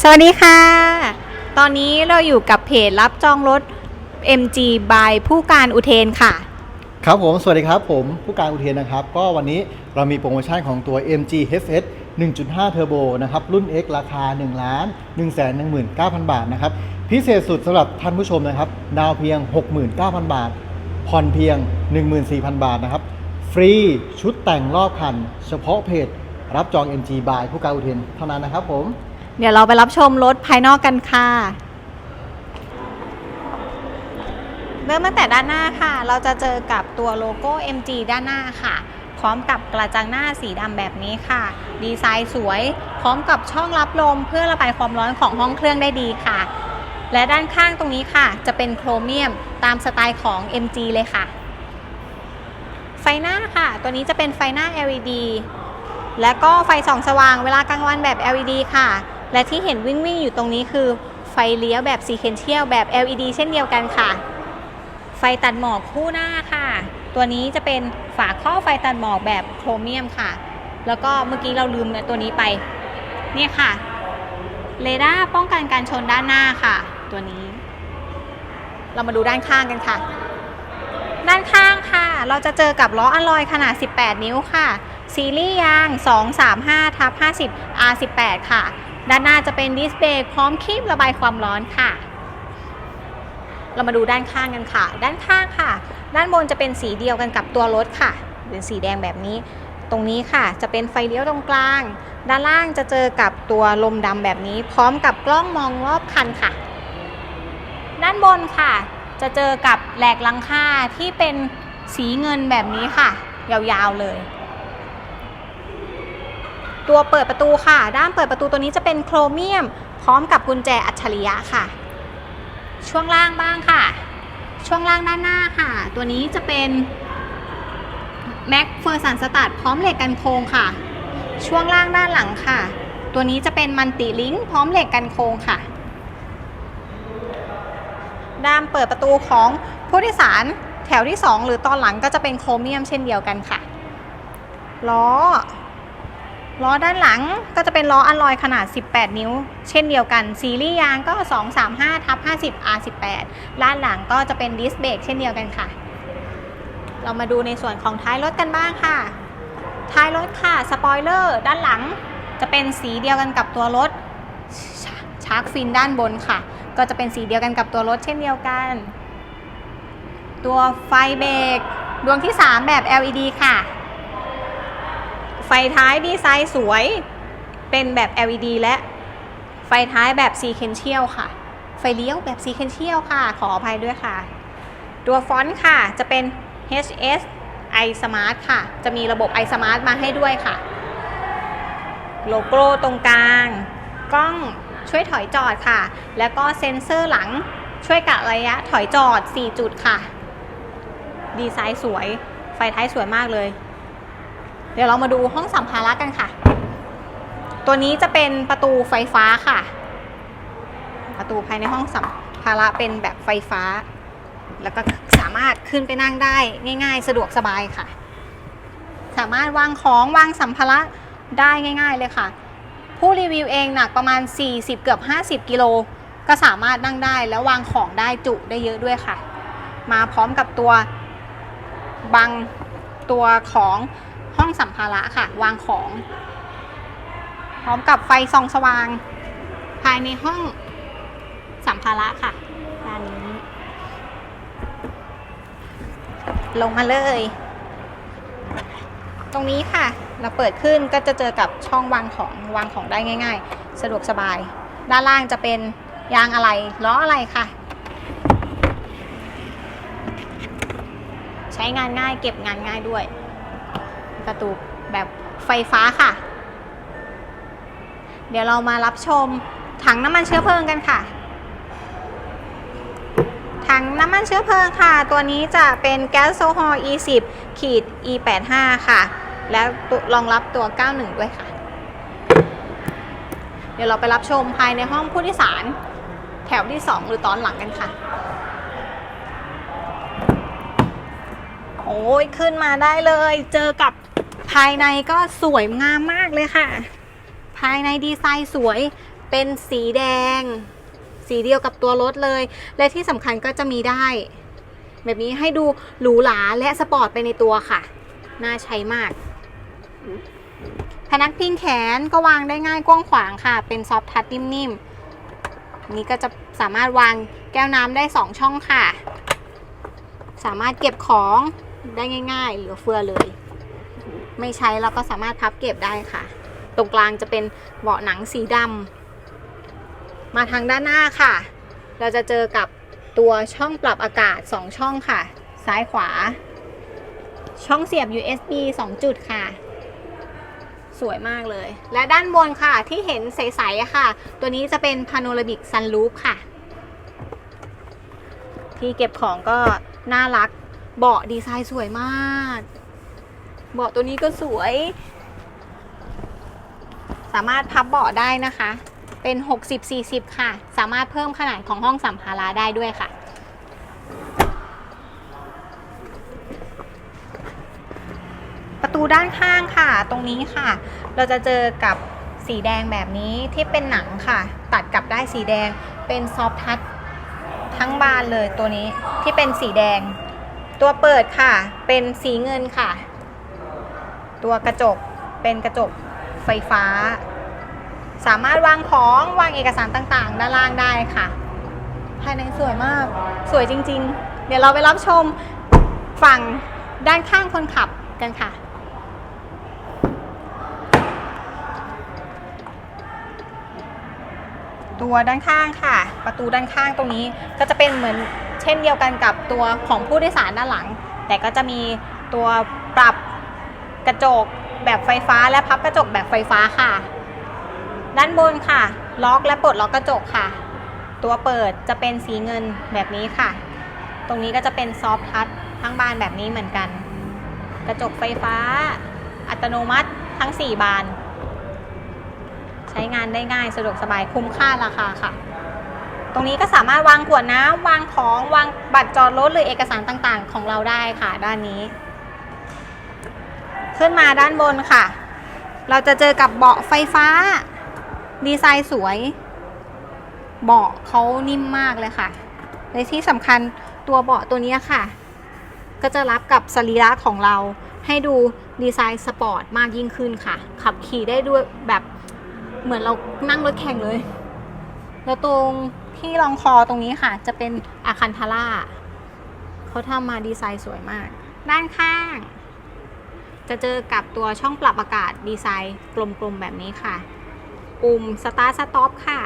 สวัสดีค่ะ ตอนนี้เราอยู่กับเพจรับจองรถ MG by ผู้การอุเทนค่ะ ครับผม สวัสดีครับผมผู้การอุเทนนะครับ ก็วันนี้เรามีโปรโมชั่นของตัว MG HS 1.5 Turbo นะครับ รุ่น X ราคา 1 1 1 9 0 0 0 บาทนะครับ พิเศษสุดสำหรับท่านผู้ชมนะครับ ดาวเพียง 69,000 บาท ผ่อนเพียง 14,000 บาทนะครับ ฟรีชุดแต่งรอบคัน เฉพาะเพจรับจอง MG by ผู้การอุเทนเท่านั้นนะครับผม เดี๋ยวเราไปรับชมรถภายนอกกันค่ะ เริ่มตั้งแต่ด้านหน้าค่ะ เราจะเจอกับตัวโลโก้ MG ด้านหน้าค่ะ พร้อมกับกระจังหน้าสีดำแบบนี้ค่ะ ดีไซน์สวย พร้อมกับช่องรับลมเพื่อระบายความร้อนของห้องเครื่องได้ดีค่ะ และด้านข้างตรงนี้ค่ะ จะเป็นโครเมียมตามสไตล์ของ MG เลยค่ะ ไฟหน้าค่ะ ตัวนี้จะเป็นไฟหน้า LED และก็ไฟส่องสว่างเวลากลางวันแบบ LED ค่ะ และที่เห็นวิ่งวิ่งอยู่ตรงนี้คือ ไฟเลี้ยวแบบ Sequential แบบ LED เช่นเดียวกันค่ะ ไฟตัดหมอกคู่หน้าค่ะ ตัวนี้จะเป็นฝาครอบไฟตัดหมอกแบบโครเมียมค่ะ แล้วก็เมื่อกี้เราลืมตัวนี้ไปเนี่ยค่ะเรดาร์ป้องกันการชนด้านหน้าค่ะ ตัวนี้ เรามาดูด้านข้างกันค่ะ ด้านข้างค่ะ เราจะเจอกับล้ออะลอยขนาด 18 นิ้วค่ะ ซีรีส์ยาง 235ทับ50 R18 ค่ะ ด้านหน้าจะเป็นดิสเบรกพร้อมครีบระบายความร้อนค่ะ เรามาดูด้านข้างกันค่ะ ด้านข้างค่ะ ด้านบนจะเป็นสีเดียวกันกับตัวรถค่ะ เป็นสีแดงแบบนี้ ตรงนี้ค่ะ จะเป็นไฟเลี้ยวตรงกลาง ด้านล่างจะเจอกับตัวลมดำแบบนี้ พร้อมกับกล้องมองรอบคันค่ะ ด้านบนค่ะ จะเจอกับแหลกหลังคาที่เป็นสีเงินแบบนี้ค่ะ ยาวๆเลย ตัวเปิดประตูค่ะ ด้านเปิดประตูตัวนี้จะเป็นโครเมียม พร้อมกับกุญแจอัจฉริยะค่ะ ช่วงล่างบ้างค่ะ ช่วงล่างด้านหน้าค่ะ ตัวนี้จะเป็นแม็กเฟอร์สันสตัดพร้อมเหล็กกันโค้งค่ะ ช่วงล่างด้านหลังค่ะ ตัวนี้จะเป็นมันติลิงพร้อมเหล็กกันโค้งค่ะ ด้านเปิดประตูของผู้โดยสารแถวที่ 2 หรือตอนหลังก็จะเป็นโครเมียมเช่นเดียวกันค่ะล้อ ล้อด้านหลังก็จะเป็นล้ออัลลอยขนาด 18 นิ้ว เช่นเดียวกัน ซีรีส์ยางก็ 235ทับ50 R18 ด้านหลังก็จะเป็นดิสเบรกเช่นเดียวกันค่ะ เรามาดูในส่วนของท้ายรถกันบ้างค่ะ ท้ายรถค่ะ สปอยเลอร์ ด้านหลังจะเป็นสีเดียวกันกับตัวรถชาร์กฟินด้านบนค่ะ ก็จะเป็นสีเดียวกันกับตัวรถเช่นเดียวกัน ตัวไฟเบรกดวงที่ 3 แบบ LED ค่ะ ฟท้ายดีไซน์สวย เป็นแบบ LED และไฟท้ายแบบ Sequential ค่ะ ไฟเลี้ยวแบบ Sequential ค่ะ ขออภัยด้วยค่ะ ตัวฟอนต์ค่ะจะเป็น HS i Smart ค่ะ จะมีระบบ i Smart มาให้ด้วยค่ะ โลโก้ตรงกลาง กล้องช่วยถอยจอดค่ะ แล้วก็เซ็นเซอร์หลังช่วยกะระยะถอยจอด 4 จุดค่ะ ดีไซน์สวย ไฟท้ายสวยมากเลย เดี๋ยวเรามาดูห้องสัมภาระกันค่ะ ตัวนี้จะเป็นประตูไฟฟ้าค่ะ ประตูภายในห้องสัมภาระเป็นแบบไฟฟ้า แล้วก็สามารถขึ้นไปนั่งได้ง่าย ๆ สะดวกสบายค่ะ สามารถวางของวางสัมภาระได้ง่าย ๆ เลยค่ะ ผู้รีวิวเองหนักประมาณ 40 เกือบ 50 กิโล ก็สามารถนั่งได้แล้ววางของได้จุได้เยอะด้วยค่ะ มาพร้อมกับตัวบังตัวของ ห้องสัมภาระค่ะ วางของ พร้อมกับไฟส่องสว่าง ภายในห้องสัมภาระค่ะด้านนี้ ลงมาเลย ตรงนี้ค่ะ เราเปิดขึ้นก็จะเจอกับช่องวางของวางของได้ง่าย ๆ สะดวกสบาย ด้านล่างจะเป็นยางอะไรล้ออะไรค่ะ ใช้งานง่ายเก็บงานง่ายด้วย ประตูแบบไฟฟ้าค่ะ เดี๋ยวเรามารับชมถังน้ำมันเชื้อเพลิงกันค่ะ ถังน้ำมันเชื้อเพลิงค่ะ ตัวนี้จะเป็นแก๊สโซฮอล์ E10 ขีด E85 ค่ะ แล้วรองรับตัว 91 ด้วยค่ะ เดี๋ยวเราไปรับชมภายในห้องผู้โดยสาร แถวที่ 2 หรือตอนหลังกันค่ะโอ้ยขึ้นมาได้เลย เจอกับ ภายในก็สวยงามมากเลยค่ะ ภายในดีไซน์สวยเป็นสีแดง สีเดียวกับตัวรถเลย และที่สำคัญก็จะมีได้ แบบนี้ให้ดูหรูหราและสปอร์ตไปในตัวค่ะ น่าใช้มาก พนักพิงแขนก็วางได้ง่ายกว้างขวางค่ะ เป็นซอฟทัชนิ่มๆ นี่ก็จะสามารถวางแก้วน้ำได้2ช่องค่ะ สามารถเก็บของได้ง่าย ๆ เหลือเฟือเลย ไม่ใช้เราก็สามารถพับเก็บได้ค่ะ ตรงกลางจะเป็นเบาะหนังสีดำมาทางด้านหน้าค่ะ เราจะเจอกับตัวช่องปรับอากาศ 2 ช่องค่ะ ซ้ายขวา ช่องเสียบ USB 2 จุดค่ะ สวยมากเลย และด้านบนค่ะที่เห็นใสๆค่ะ ตัวนี้จะเป็น Panoramic Sunroof ค่ะ ที่เก็บของก็น่ารักเบาะดีไซน์สวยมาก เบาะตัวนี้ก็สวย สามารถพับเบาะได้นะคะ เป็น 60-40 ค่ะ สามารถเพิ่มขนาดของห้องสัมภาระได้ด้วยค่ะ ประตูด้านข้างค่ะ ตรงนี้ค่ะ เราจะเจอกับสีแดงแบบนี้ที่เป็นหนังค่ะ ตัดกับได้สีแดงเป็นซอฟทัชทั้งบานเลยตัวนี้ที่เป็นสีแดง ตัวเปิดค่ะ เป็นสีเงินค่ะ ตัวกระจกเป็นกระจกไฟฟ้า สามารถวางของวางเอกสารต่างๆ ด้านล่างได้ค่ะ ภายในสวยมากสวยจริง ๆ เดี๋ยวเราไปรับชมฝั่งด้านข้างคนขับกันค่ะตัวด้านข้างค่ะ ประตูด้านข้างตรงนี้ก็จะเป็นเหมือนเช่นเดียวกันกับตัวของผู้โดยสารด้านหลัง แต่ก็จะมีตัวปรับ กระจกแบบไฟฟ้าและพับกระจกแบบไฟฟ้าค่ะ ด้านบนค่ะ ล็อกและปลดล็อกกระจกค่ะ ตัวเปิดจะเป็นสีเงินแบบนี้ค่ะ ตรงนี้ก็จะเป็นซอฟทัชทั้งบานแบบนี้เหมือนกัน กระจกไฟฟ้า อัตโนมัติทั้ง 4 บาน ใช้งานได้ง่ายสะดวกสบายคุ้มค่าราคาค่ะ ตรงนี้ก็สามารถวางขวดน้ำวางของวางบัตรจอดรถหรือเอกสารต่างๆ ของเราได้ค่ะ ด้านนี้ ขึ้นมาด้านบนค่ะ เราจะเจอกับเบาะไฟฟ้า ดีไซน์สวย เบาะเขานิ่มมากเลยค่ะและที่สำคัญตัวเบาะตัวนี้ค่ะ ก็จะรับกับสรีระของเราให้ดูดีไซน์สปอร์ตมากยิ่งขึ้นค่ะ ขับขี่ได้ด้วยแบบเหมือนเรานั่งรถแข่งเลย แล้วตรงที่รองคอตรงนี้ค่ะ จะเป็นอาคันทาร่าเขาทำมาดีไซน์สวยมาก ด้านข้าง จะเจอกับตัวช่องปรับอากาศดีไซน์กลมๆแบบนี้ค่ะ ปุ่มสตาร์ทสต็อปค่ะ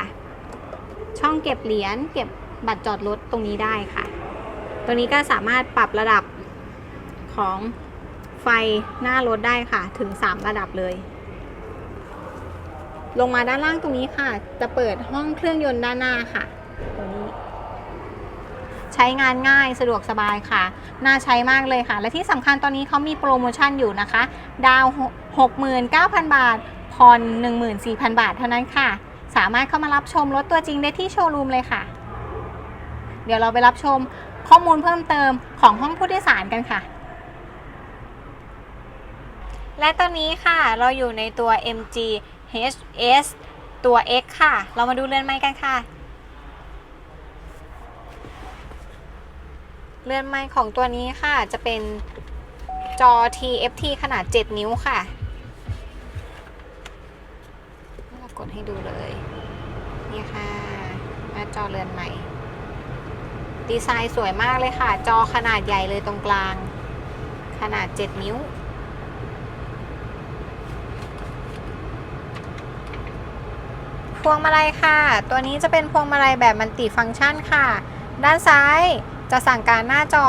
ช่องเก็บเหรียญเก็บบัตรจอดรถตรงนี้ได้ค่ะตัวนี้ก็สามารถปรับระดับของไฟหน้ารถได้ค่ะ ถึง 3 ระดับเลย ลงมาด้านล่างตรงนี้ค่ะ จะเปิดห้องเครื่องยนต์ด้านหน้าค่ะ ใช้งานง่ายสะดวกสบายค่ะ น่าใช้มากเลยค่ะ และที่สำคัญตอนนี้เขามีโปรโมชั่นอยู่นะคะ ดาว 69,000 บาท ผ่อน 14,000 บาทเท่านั้นค่ะ สามารถเข้ามารับชมรถตัวจริงได้ที่โชว์รูมเลยค่ะ เดี๋ยวเราไปรับชมข้อมูลเพิ่มเติมของห้องผู้โดยสารกันค่ะและตอนนี้ค่ะเราอยู่ในตัว MG HS ตัว X ค่ะ เรามาดูเรือนไม้กันค่ะ เรือนไม้ของตัวนี้ค่ะจะเป็นจอ TFT ขนาด 7 นิ้วค่ะเรากดให้ดูเลย นี่ค่ะหน้าจอเรือนใหม่ ดีไซน์สวยมากเลยค่ะ จอขนาดใหญ่เลยตรงกลาง ขนาด 7 นิ้ว พวงมาลัยค่ะ ตัวนี้จะเป็นพวงมาลัยแบบมันติฟังก์ชันค่ะ ด้านซ้าย จะสั่งการหน้าจอ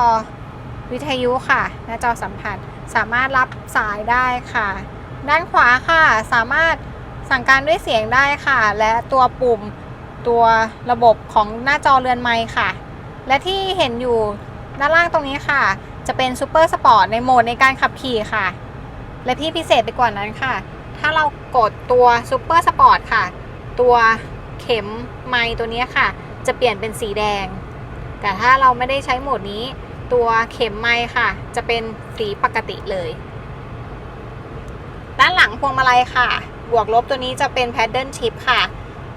วิทยุค่ะ หน้าจอสัมผัสสามารถรับสายได้ค่ะ ด้านขวาค่ะ สามารถสั่งการด้วยเสียงได้ค่ะ และตัวปุ่มตัวระบบของหน้าจอเรือนไม้ค่ะ และที่เห็นอยู่ด้านล่างตรงนี้ค่ะ จะเป็นซูเปอร์สปอร์ตในโหมดในการขับขี่ค่ะ และที่พิเศษไปกว่านั้นค่ะ ถ้าเรากดตัวซูเปอร์สปอร์ตค่ะ ตัวเข็มไม้ตัวนี้ค่ะ จะเปลี่ยนเป็นสีแดง แต่ถ้าเราไม่ได้ใช้โหมดนี้ ตัวเข็มไม้ค่ะ จะเป็นสีปกติเลย ด้านหลังพวงมาลัยค่ะ บวกลบตัวนี้จะเป็นแพดเดิลชิพค่ะ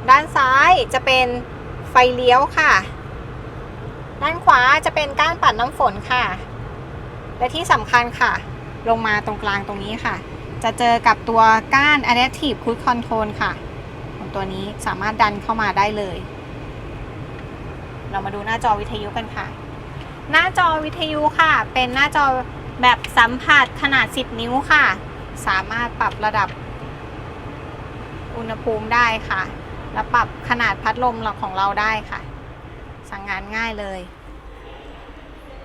ด้านซ้ายจะเป็นไฟเลี้ยวค่ะ ด้านขวาจะเป็นก้านปัดน้ำฝนค่ะ และที่สำคัญค่ะ ลงมาตรงกลางตรงนี้ค่ะ จะเจอกับตัวก้าน Adaptive Cruise Control ค่ะ ของตัวนี้สามารถดันเข้ามาได้เลย เรามาดูหน้าจอวิทยุกันค่ะ หน้าจอวิทยุค่ะ เป็นหน้าจอแบบสัมผัสขนาด 10 นิ้วค่ะ สามารถปรับระดับอุณหภูมิได้ค่ะ และปรับขนาดพัดลมของเราได้ค่ะ สั่งงานง่ายเลย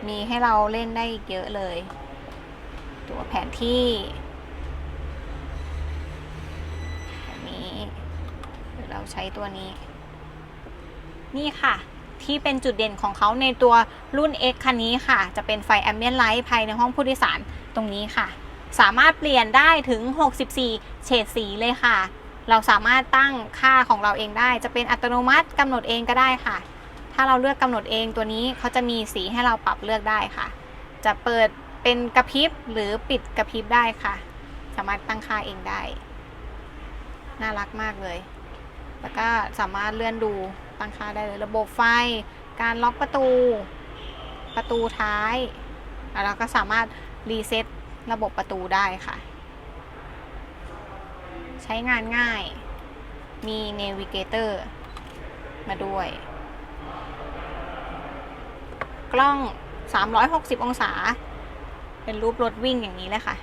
มีให้เราเล่นได้อีกเยอะเลย ตัวแผนที่แบบนี้เราใช้ตัวนี้ นี่ค่ะ ที่เป็นจุดเด่นของเขาในตัวรุ่น X คันนี้ค่ะ จะเป็นไฟแอมเบียนไลท์ภายในห้องผู้โดยสารตรงนี้ค่ะ สามารถเปลี่ยนได้ถึง 64 เฉดสีเลยค่ะ เราสามารถตั้งค่าของเราเองได้ จะเป็นอัตโนมัติกำหนดเองก็ได้ค่ะ ถ้าเราเลือกกำหนดเองตัวนี้เขาจะมีสีให้เราปรับเลือกได้ค่ะ จะเปิดเป็นกระพริบหรือปิดกระพริบได้ค่ะ สามารถตั้งค่าเองได้ น่ารักมากเลย แล้วก็สามารถเลื่อนดู ตั้งค่าได้เลยระบบไฟ การล็อกประตู ประตูท้าย แล้วเราก็สามารถรีเซ็ตระบบประตูได้ค่ะ ใช้งานง่าย มีเนวิเกเตอร์มาด้วย กล้อง 360 องศา เป็นรูปรถวิ่งอย่างนี้เลยค่ะ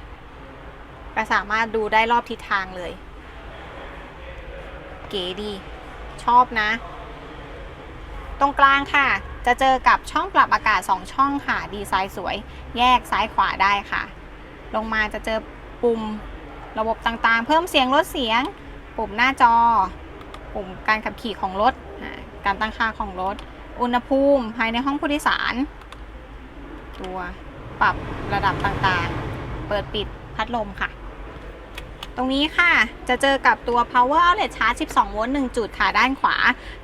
ก็สามารถดูได้รอบทิศทางเลย เก๋ดี ชอบนะ ตรงกลางค่ะ จะเจอกับช่องปรับอากาศ 2 ช่องค่ะ ดีไซน์สวย แยกซ้ายขวาได้ค่ะ ลงมาจะเจอปุ่มระบบต่างๆ เพิ่มเสียงลดเสียง ปุ่มหน้าจอ ปุ่มการขับขี่ของรถ การตั้งค่าของรถ อุณหภูมิภายในห้องผู้โดยสาร ตัวปรับระดับต่างๆ เปิดปิดพัดลมค่ะ ตรงนี้ค่ะ จะเจอกับตัว power outlet charge 12 โวลต์ 1 จุดค่ะ ด้านขวา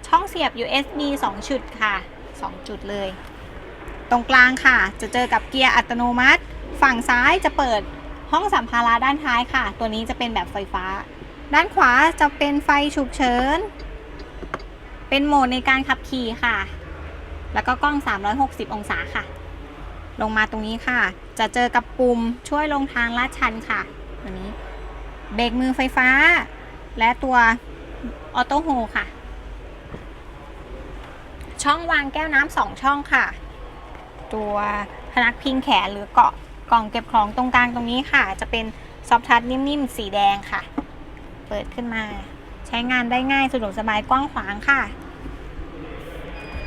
ช่องเสียบ USB 2 จุดค่ะ 2 จุดเลย ตรงกลางค่ะ จะเจอกับเกียร์อัตโนมัติ ฝั่งซ้ายจะเปิดห้องสัมภาระด้านท้ายค่ะ ตัวนี้จะเป็นแบบไฟฟ้า ด้านขวาจะเป็นไฟฉุกเฉิน เป็นโหมดในการขับขี่ค่ะ แล้วก็กล้อง 360 องศาค่ะ ลงมาตรงนี้ค่ะ จะเจอกับปุ่มช่วยลงทางลาดชันค่ะ ตัวนี้ เบรกมือไฟฟ้า และตัวออโต้โฮค่ะ ช่องวางแก้วน้ำสองช่องค่ะ ตัวพนักพิงแขนหรือเกาะกล่องเก็บของตรงกลางตรงนี้ค่ะ จะเป็นซอฟทัชนิ่มๆ สีแดงค่ะ เปิดขึ้นมา ใช้งานได้ง่ายสะดวกสบายกว้างขวางค่ะ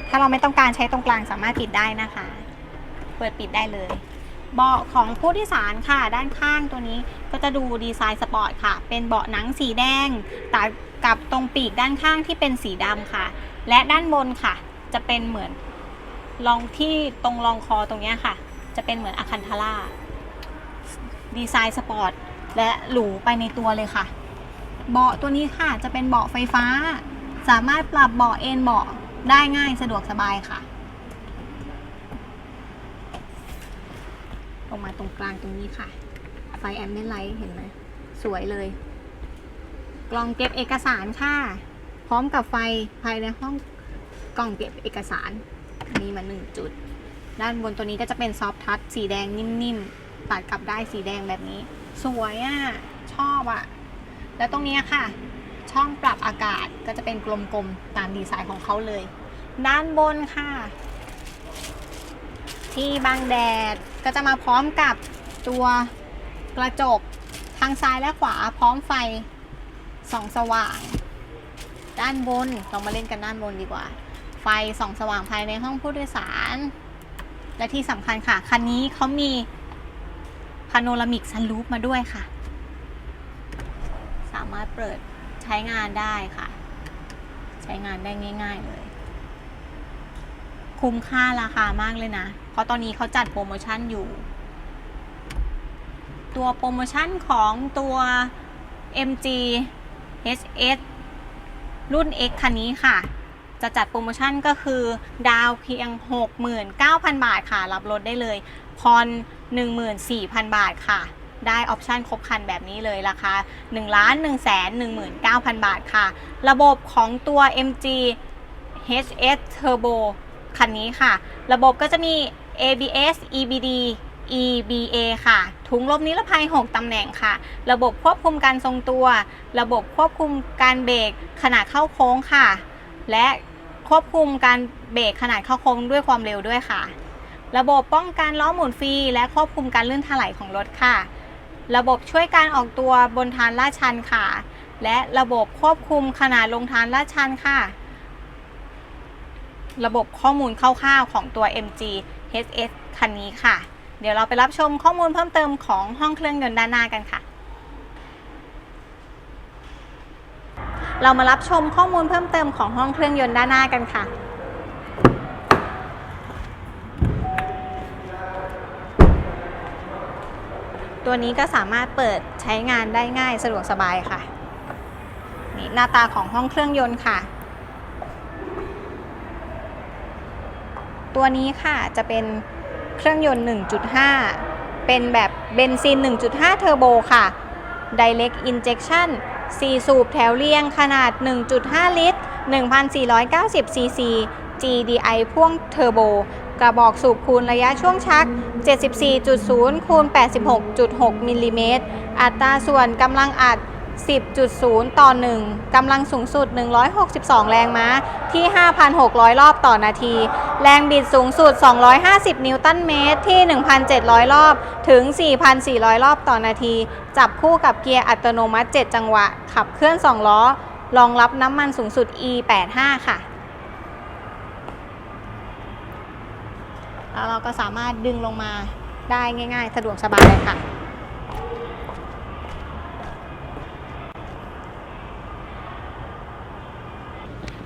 ถ้าเราไม่ต้องการใช้ตรงกลางสามารถปิดได้นะคะ เปิดปิดได้เลยเบาะของผู้โดยสารค่ะ ด้านข้างตัวนี้ก็จะดูดีไซน์สปอร์ตค่ะ เป็นเบาะหนังสีแดงตัดกับตรงปีกด้านข้างที่เป็นสีดำค่ะ และด้านบนค่ะ จะเป็นเหมือนรองที่ตรงรองคอตรงเนี้ยค่ะ จะเป็นเหมือนอะคันทาร่าดีไซน์สปอร์ตและหรูไปในตัวเลยค่ะ เบาะตัวนี้ค่ะจะเป็นเบาะไฟฟ้า สามารถปรับเบาะเอนเบาะได้ง่ายสะดวกสบายค่ะลงมาตรงกลางตรงนี้ค่ะ ไฟแอมเบนไลท์เห็นไหมสวยเลย กล่องเก็บเอกสารค่ะ พร้อมกับไฟภายในห้อง กล่องเก็บเอกสารมีมาหนึ่งจุด ด้านบนตัวนี้ก็จะเป็นซอฟทัชสีแดงนิ่มๆตัดกับได้สีแดงแบบนี้ สวยอะชอบอะ แล้วตรงนี้ค่ะ ช่องปรับอากาศก็จะเป็นกลมๆตามดีไซน์ของเขาเลย ด้านบนค่ะ ที่บังแดดก็จะมาพร้อมกับตัวกระจกทางซ้ายและขวาพร้อมไฟส่องสว่าง ด้านบนเรามาเล่นกันด้านบนดีกว่า ไฟส่องสว่างภายในห้องผู้โดยสาร และที่สำคัญค่ะ คันนี้เขามีพาโนรามิกซันรูฟมาด้วยค่ะ สามารถเปิดใช้งานได้ค่ะ ใช้งานได้ง่าย ๆเลย คุ้มค่าราคามากเลยนะ เพราะตอนนี้เขาจัดโปรโมชั่นอยู่ ตัวโปรโมชั่นของตัว MG HS รุ่น X คันนี้ค่ะ จะจัดโปรโมชั่นก็คือ ดาวเพียง 69,000 บาทค่ะ รับรถได้เลยพร14,000 บาทค่ะ ได้ออปชันครบคันแบบนี้เลยราคา 1 1 1 9 0 0 0 บาทค่ะ ระบบของตัว MG HS Turbo คันนี้ค่ะ ระบบก็จะมี ABS EBD EBA ค่ะ ถุงลมนิรภัย 6 ตำแหน่งค่ะ ระบบควบคุมการทรงตัว ระบบควบคุมการเบรกขณะเข้าโค้งค่ะ และ ควบคุมการเบรกขนาดเข้าโค้งด้วยความเร็วด้วยค่ะ ระบบป้องกันล้อหมุนฟรีและควบคุมการลื่นถลายของรถค่ะ ระบบช่วยการออกตัวบนทางลาดชันค่ะ และระบบควบคุมขนาดลงทางลาดชันค่ะ ระบบข้อมูลคร่าวๆของตัว MG HS คันนี้ค่ะ เดี๋ยวเราไปรับชมข้อมูลเพิ่มเติมของห้องเครื่องยนต์ด้านหน้ากันค่ะ เรามารับชมข้อมูลเพิ่มเติมของห้องเครื่องยนต์ด้านหน้ากันค่ะตัวนี้ก็สามารถเปิดใช้งานได้ง่ายสะดวกสบายค่ะ นี่หน้าตาของห้องเครื่องยนต์ค่ะ ตัวนี้ค่ะจะเป็นเครื่องยนต์ 1.5 เป็นแบบเบนซิน 1.5 เทอร์โบค่ะ Direct Injection 4 สูบแถวเรียงขนาด 1.5 ลิตร 1,490 ซีซี GDI พ่วงเทอร์โบ กระบอกสูบคูณระยะช่วงชัก 74.0คูณ86.6 มิลลิเมตร อัตราส่วนกำลังอัด 10.0 ต่อ 1กำลังสูงสุด 162 แรงม้าที่ 5,600 รอบต่อนาที แรงบิดสูงสุด 250 นิวตันเมตรที่ 1,700 รอบถึง 4,400 รอบต่อนาที จับคู่กับเกียร์อัตโนมัติ 7 จังหวะ ขับเคลื่อน 2 ล้อ รองรับน้ำมันสูงสุด E85 ค่ะ แล้วเราก็สามารถดึงลงมาได้ง่าย ๆ สะดวกสบายเลยค่ะ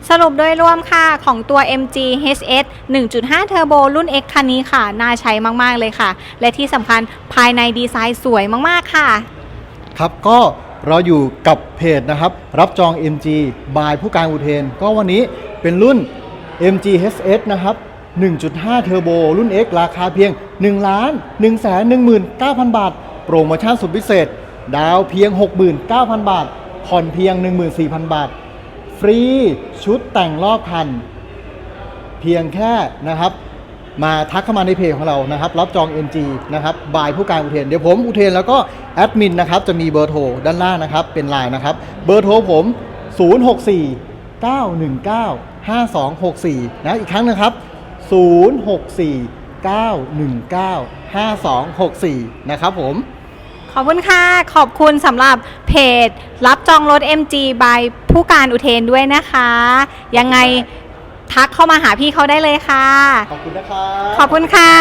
สรุปโดยรวมค่ะของตัว MG HS 1.5 Turbo รุ่น X คันนี้ค่ะ น่าใช้มาก ๆ เลยค่ะ และที่สำคัญภายในดีไซน์สวยมาก ๆ ค่ะ ครับก็เราอยู่กับเพจนะครับ รับจอง MG บายผู้การอุเทน ก็วันนี้เป็นรุ่น MG HS นะครับ 1.5เทอร์โบรุ่น X ราคาเพียง 1 ล้าน 1 1 9 0 0 0 บาท โปรโมชั่นสุดพิเศษ ดาวเพียง 69,000 บาท ผ่อนเพียง 14,000 บาท ฟรีชุดแต่งรอบคัน เพียงแค่นะครับ มาทักเข้ามาในเพจของเรานะครับ รับจอง MG นะครับบายผู้การอุเทนเดี๋ยวผมอุเทนแล้วก็แอดมินนะครับจะมีเบอร์โทรด้านล่างนะครับ เป็นไลน์นะครับ เบอร์โทรผม 064 919 5264 นะอีกครั้งนะครับ 064 919 5264 นะครับผม ขอบคุณค่ะ ขอบคุณสำหรับเพจ รับจองรถ MG by ผู้การอุเทนด้วยนะคะ ยังไงทักเข้ามาหาพี่เขาได้เลยค่ะ ขอบคุณนะครับ ขอบคุณค่ะ